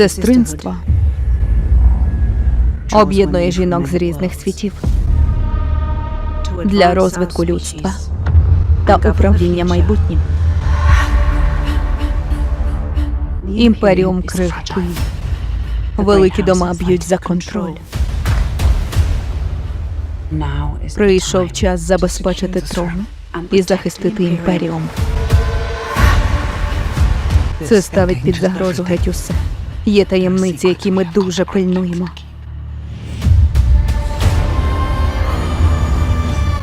Сестринство об'єднує жінок з різних світів для розвитку людства та управління майбутнім. Імперіум крихкий. Великі дома б'ють за контроль. Прийшов час забезпечити трон і захистити імперіум. Це ставить під загрозу геть усе. Є таємниці, які ми дуже пильнуємо.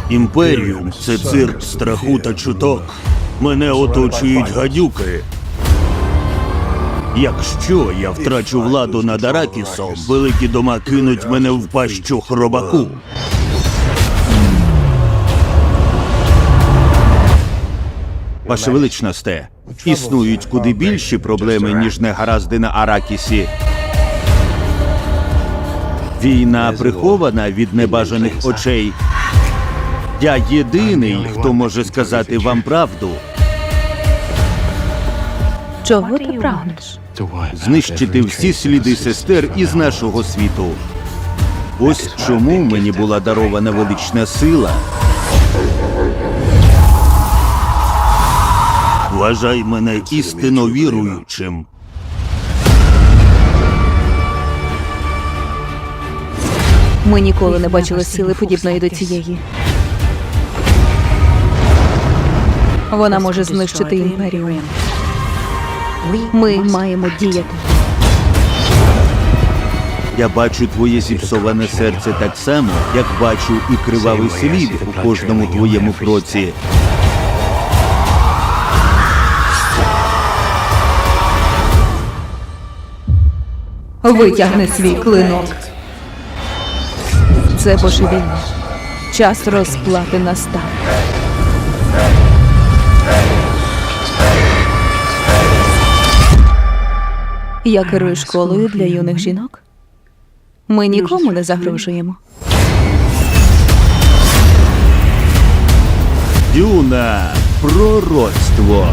Імперіум це цирк страху та чуток. Мене оточують гадюки. Якщо я втрачу владу над Аракісом, великі дома кинуть мене в пащу хробаку. Ваше величносте, існують куди більші проблеми, ніж негаразди на Аракісі. Війна прихована від небажаних очей. Я єдиний, хто може сказати вам правду, Чого ти прагнеш? знищити всі сліди сестер із нашого світу. Ось чому мені була дарована велична сила. Вважай мене істинно віруючим. Ми ніколи не бачили сили подібної до цієї. Вона може знищити імперіум. Ми маємо діяти. Я бачу твоє зіпсоване серце так само, як бачу і кривавий слід у кожному твоєму кроці. Витягни свій клинок. Це божевільне. Час розплати настав. Я керую школою для юних жінок. Ми нікому не загрожуємо. Дюна пророцтво.